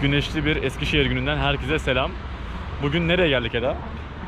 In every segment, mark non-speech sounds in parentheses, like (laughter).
güneşli bir Eskişehir gününden herkese selam. Bugün nereye geldik Eda?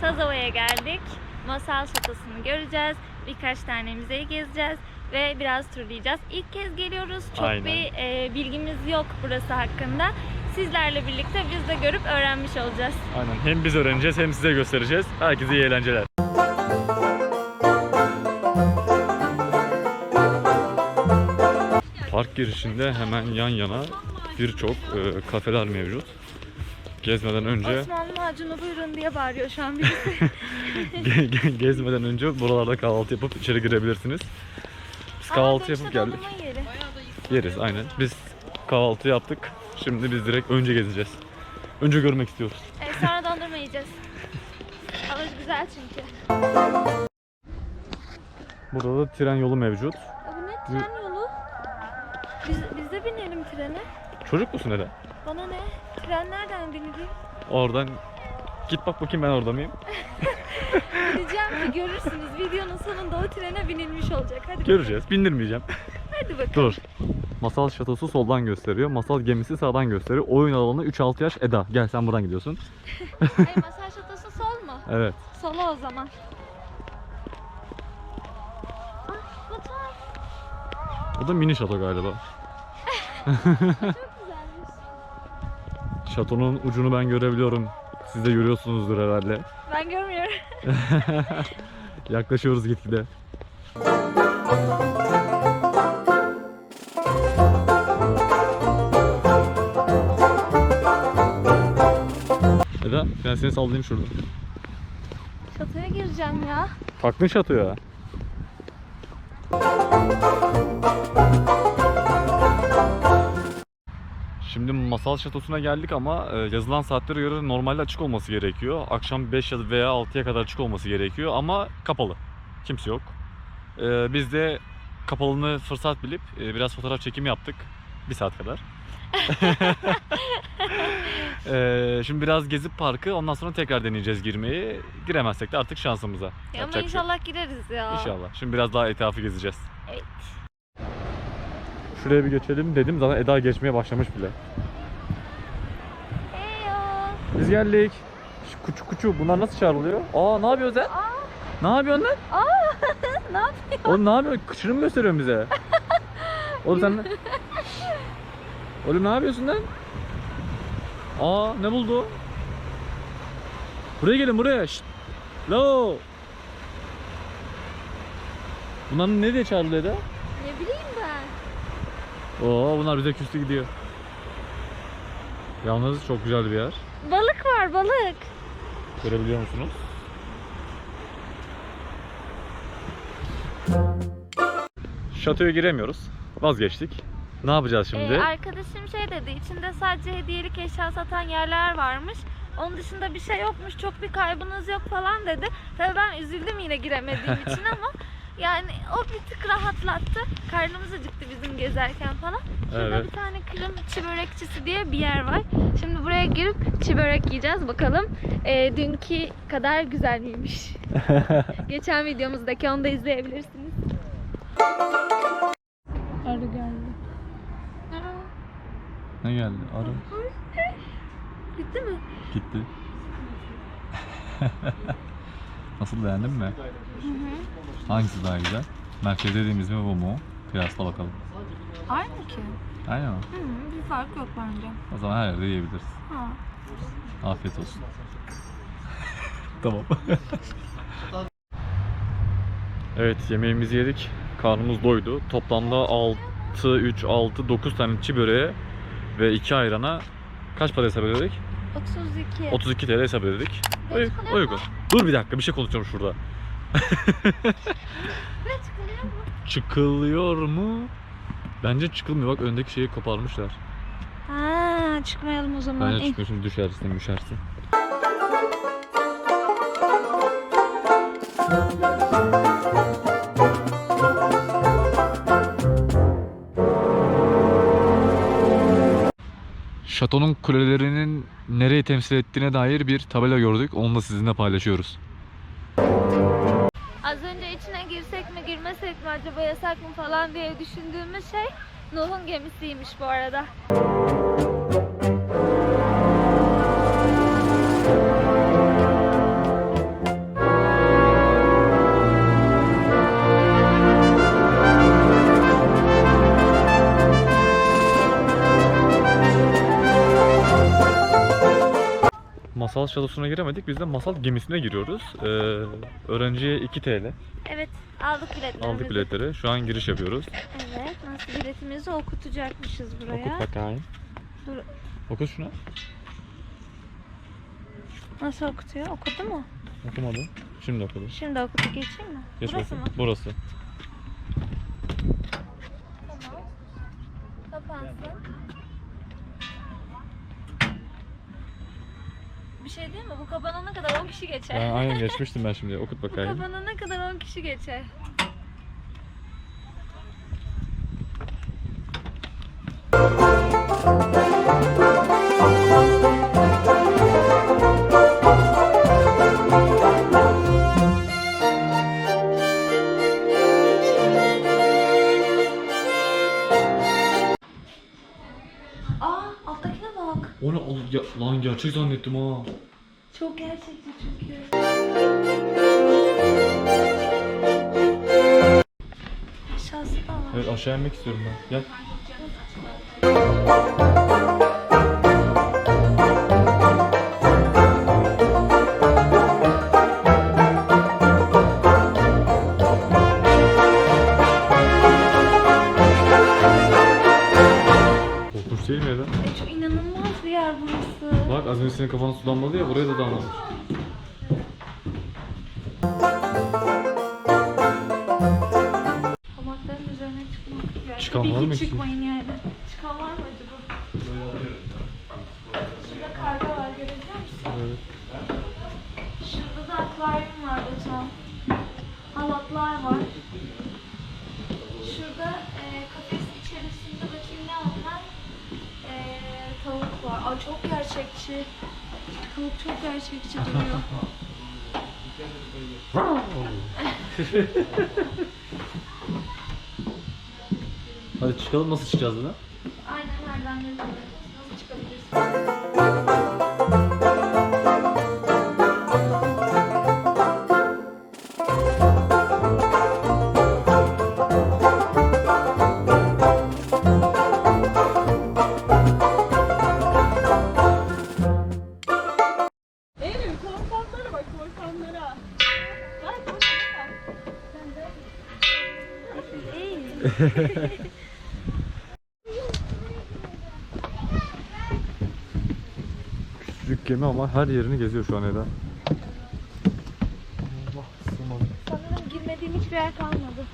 Sazova'ya geldik. Masal şatosunu göreceğiz. Birkaç tane müzeyi gezeceğiz ve biraz turlayacağız. İlk kez geliyoruz. Çok Aynen. bir e, bilgimiz yok burası hakkında. Sizlerle birlikte biz de görüp öğrenmiş olacağız. Aynen. Hem biz öğreneceğiz hem size göstereceğiz. Herkese iyi eğlenceler. Park girişinde hemen yan yana birçok e, kafeler mevcut. Gezmeden önce Osmanlı macunu buyurun diye bağırıyor şu an birisi. (laughs) ge- ge- gezmeden önce buralarda kahvaltı yapıp içeri girebilirsiniz. Biz kahvaltı yapıp geldik. yeri. Yeriz aynen. Biz kahvaltı yaptık. Şimdi biz direkt önce gezeceğiz. Önce görmek istiyoruz. Evet, sonra dondurma yiyeceğiz. Hava güzel çünkü. Burada da tren yolu mevcut. Bu ne tren yolu? Biz, biz de binelim trene. Çocuk musun Eda? Bana ne? Tren nereden biniliyor? Oradan git bak bakayım ben orada mıyım? (laughs) Gideceğim ki görürsünüz. Videonun sonunda o trene binilmiş olacak. Hadi Göreceğiz. Bindirmeyeceğim. Hadi bakalım. Dur. Masal şatosu soldan gösteriyor. Masal gemisi sağdan gösteriyor. Oyun alanı 3-6 yaş Eda. Gel sen buradan gidiyorsun. (laughs) Ay masaj şatosu sol mu? Evet. Sola o zaman. Batuhan Bu da mini şato galiba. (laughs) çok. Şatonun ucunu ben görebiliyorum. Siz de görüyorsunuzdur herhalde. Ben görmüyorum. (laughs) Yaklaşıyoruz gitgide. Eda ben seni sallayayım şurada. Şatoya gireceğim ya. Taktın şatoya. Şimdi masal şatosuna geldik ama e, yazılan saatlere göre normalde açık olması gerekiyor. Akşam 5 ya da veya 6'ya kadar açık olması gerekiyor ama kapalı. Kimse yok. E, Biz de kapalını fırsat bilip e, biraz fotoğraf çekimi yaptık. Bir saat kadar. (laughs) Şimdi biraz gezip parkı ondan sonra tekrar deneyeceğiz girmeyi. Giremezsek de artık şansımıza. Ya ama şey inşallah gireriz ya. İnşallah. Şimdi biraz daha etrafı gezeceğiz. Evet. Şuraya bir geçelim dedim. Zaten Eda geçmeye başlamış bile. Biz geldik. Şu kuçu kuçu bunlar nasıl çağrılıyor? Aa ne yapıyorsun sen? Aa. Ne yapıyorsun lan? (laughs) ne yapıyorsun? Oğlum ne yapıyorsun? Kıçını mı gösteriyorsun bize? (laughs) Oğlum sen... Oğlum ne yapıyorsun lan? Aa ne buldu? Buraya gelin buraya. Şşt. Lo. Bunlar ne diye çağrılıyor Eda? Oo bunlar bize küstü gidiyor. Yalnız çok güzel bir yer. Balık var balık. Görebiliyor musunuz? Şatoya giremiyoruz. Vazgeçtik. Ne yapacağız şimdi? Ee, arkadaşım şey dedi içinde sadece hediyelik eşya satan yerler varmış. Onun dışında bir şey yokmuş çok bir kaybınız yok falan dedi. Tabii ben üzüldüm yine giremediğim (laughs) için ama yani o bir tık rahatlattı. Karnımız acıktı bizim gezerken falan. Şurada Evet. bir tane Kırım çi börekçisi diye bir yer var. Şimdi buraya girip çi börek yiyeceğiz bakalım. Ee, dünkü kadar güzel miymiş? (laughs) Geçen videomuzdaki onu da izleyebilirsiniz. Arı geldi. ne geldi? Arı. Bitti mi? Gitti. (laughs) Nasıl beğendin mi? Hangisi daha güzel? Merkez dediğimiz mi bu mu? Kıyasla bakalım. Aynı ki. Aynen mi? Hı, bir fark yok bence. O zaman her yerde yiyebiliriz. Ha. Afiyet olsun. (laughs) tamam. (laughs) evet yemeğimizi yedik. Karnımız doydu. Toplamda 6, 3, 6, 9 tane çi böreğe ve 2 ayrana kaç para hesap ödedik? 32. 32 TL hesap ödedik. Uy- Uygun. Dur bir dakika bir şey konuşacağım şurada. (laughs) Ne çıkıyor mu? Çıkılıyor mu? Bence çıkılmıyor. Bak öndeki şeyi koparmışlar. Ha, çıkmayalım o zaman. Bence İyi. çıkmıyor şimdi düşersin düşersin. Şatonun kulelerinin nereyi temsil ettiğine dair bir tabela gördük. Onu da sizinle paylaşıyoruz. Az önce içine girsek mi girmesek mi acaba yasak mı falan diye düşündüğümüz şey Nuh'un gemisiymiş bu arada. Masal şatosuna giremedik. Biz de masal gemisine giriyoruz. Ee, öğrenciye 2 TL Evet aldık biletlerimizi. aldık biletleri. Şu an giriş yapıyoruz. Evet nasıl biletimizi okutacakmışız buraya. Okut bakayım. Dur. Okut şunu. Nasıl okutuyor? Okudu mu? Okumadı. Şimdi okudu. Şimdi okudu geçeyim mi? Geç Burası bakayım. mı? Burası. Tamam. Kapansın. Şey değil mi? Bu kapanana kadar 10 kişi geçer. Ben aynen (laughs) geçmiştim ben şimdi. Okut Bu bakayım. kapanana kadar 10 kişi geçer. Aa, bak. O ne? Oğlum Ya, lan gerçek zannettim ha. Çok gerçekçi çünkü. Aşağısı da var. Evet aşağı inmek istiyorum ben. Gel. Az önce senin kafana su damladı ya buraya da damlamış. Hamakların üzerine çıkmak. Yani Çıkan var mı ki? çıkmayın yani. Çıkan var mı acaba? Şurada karga var görebiliyor musun? Evet. Şurada da akvaryum var Batuhan. Halatlar var. Şurada e, kafes içerisinde bakayım ne onlar? Tavuk var. Aa, çok gerçekçi. Tavuk çok gerçekçi duruyor. (laughs) Hadi çıkalım nasıl çıkacağız buradan? Küçücük gemi ama her yerini geziyor şu an Eda. Sanırım girmediğim hiçbir yer kalmadı.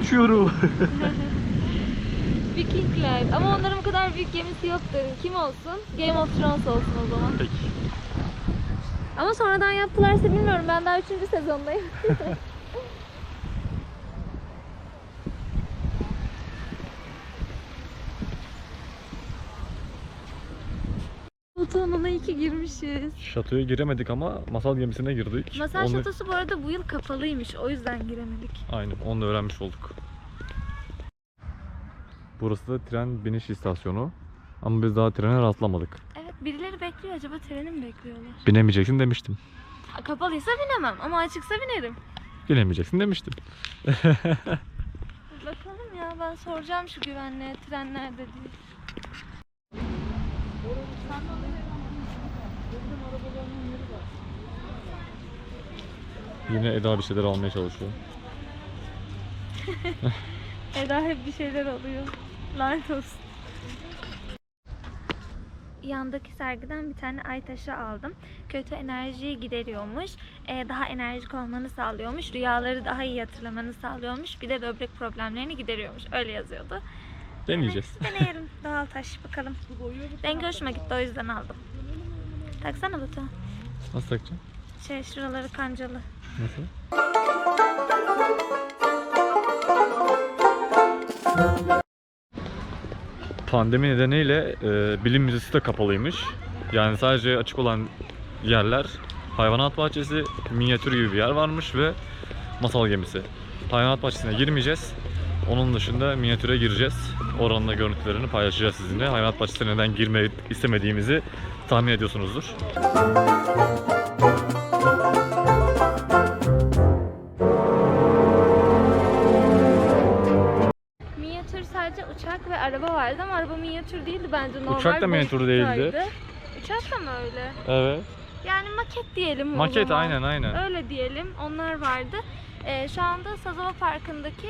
Uçuyorum. (laughs) Vikingler. Ama onların bu kadar büyük gemisi yoktur. Kim olsun? Game of Thrones olsun o zaman. Peki. Ama sonradan yaptılarsa bilmiyorum. Ben daha 3. sezondayım. (laughs) Batuhan'a iyi ki girmişiz. Şatoya giremedik ama masal gemisine girdik. Masal Onu- şatosu bu arada bu yıl kapalıymış. O yüzden giremedik. Aynen onu da öğrenmiş olduk. Burası da tren biniş istasyonu. Ama biz daha trene rastlamadık. Birileri bekliyor. Acaba treni mi bekliyorlar? Binemeyeceksin demiştim. Kapalıysa binemem ama açıksa binerim. Binemeyeceksin demiştim. (laughs) Bakalım ya ben soracağım şu güvenliğe tren nerede diye. Yine Eda bir şeyler almaya çalışıyor. (laughs) Eda hep bir şeyler alıyor. Lanet olsun. Yandaki sergiden bir tane ay taşı aldım. Kötü enerjiyi gideriyormuş. Ee, daha enerjik olmanı sağlıyormuş. Rüyaları daha iyi hatırlamanı sağlıyormuş. Bir de böbrek problemlerini gideriyormuş. Öyle yazıyordu. Deneyeceğiz. Neyse, Deneyelim. (laughs) Doğal taş bakalım. Rengi hoşuma gitti o yüzden aldım. Taksana Batu. Nasıl takacağım? Şey şuraları kancalı. Nasıl? Pandemi nedeniyle e, bilim müzesi de kapalıymış. Yani sadece açık olan yerler hayvanat bahçesi, minyatür gibi bir yer varmış ve masal gemisi. Hayvanat bahçesine girmeyeceğiz. Onun dışında minyatüre gireceğiz. Oranın da görüntülerini paylaşacağız sizinle. Hayvanat bahçesine neden girme istemediğimizi tahmin ediyorsunuzdur. Uçak ve araba vardı ama araba minyatür değildi bence normal Uçak da minyatür değildi. boyuttaydı. Uçak da mı öyle? Evet. Yani maket diyelim o Maket zaman. aynen aynen. Öyle diyelim. Onlar vardı. Ee, şu anda Sazova Parkı'ndaki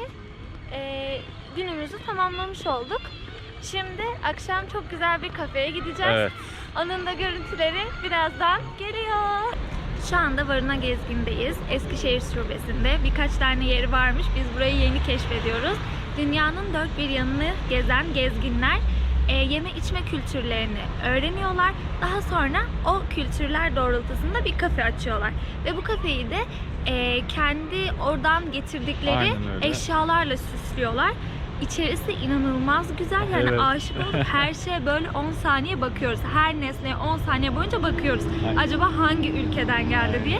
e, günümüzü tamamlamış olduk. Şimdi akşam çok güzel bir kafeye gideceğiz. Evet. Onun da görüntüleri birazdan geliyor. Şu anda Varına Gezgin'deyiz. Eskişehir Şubesi'nde. Birkaç tane yeri varmış. Biz burayı yeni keşfediyoruz. Dünyanın dört bir yanını gezen gezginler e, yeme içme kültürlerini öğreniyorlar. Daha sonra o kültürler doğrultusunda bir kafe açıyorlar. Ve bu kafeyi de e, kendi oradan getirdikleri eşyalarla süslüyorlar. İçerisi inanılmaz güzel. Yani Evet. aşık olup (laughs) her şeye böyle 10 saniye bakıyoruz. Her nesneye 10 saniye boyunca bakıyoruz. Aynen. Acaba hangi ülkeden geldi diye.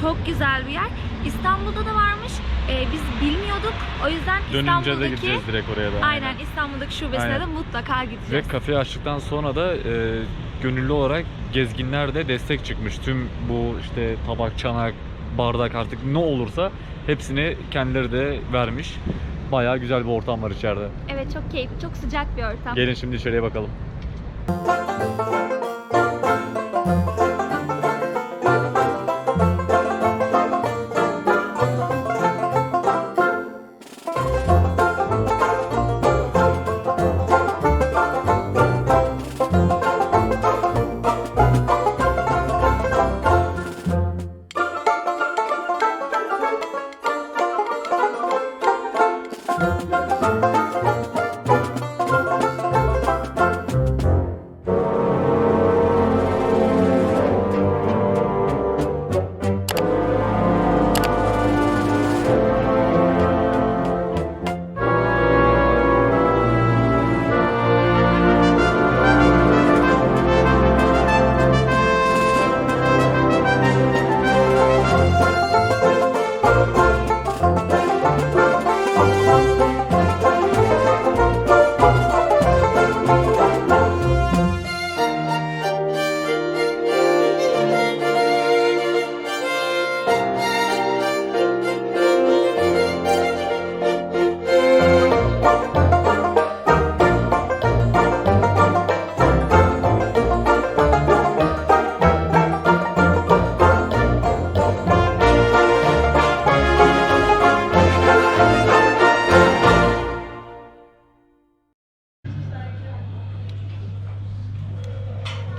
Çok güzel bir yer. İstanbul'da da varmış. Ee, biz bilmiyorduk. O yüzden Dönünce de İstanbul'daki gideceğiz direkt oraya da. Aynen İstanbul'daki şubesine Aynen. de mutlaka Ve gideceğiz. kafeyi açtıktan sonra da e, gönüllü olarak gezginler de destek çıkmış. Tüm bu işte tabak, çanak, bardak artık ne olursa hepsini kendileri de vermiş. Bayağı güzel bir ortam var içeride. Evet çok keyifli, çok sıcak bir ortam. Gelin şimdi içeriye bakalım.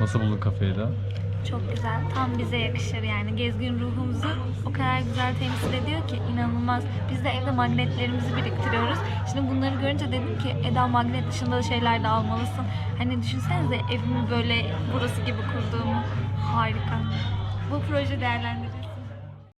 Nasıl buldun kafeyi de? Çok güzel. Tam bize yakışır yani. Gezgin ruhumuzu o kadar güzel temsil ediyor ki inanılmaz. Biz de evde magnetlerimizi biriktiriyoruz. Şimdi bunları görünce dedim ki Eda magnet dışında da şeyler de almalısın. Hani düşünsenize evimi böyle burası gibi kurduğumu. Harika. Bu proje değerlendir.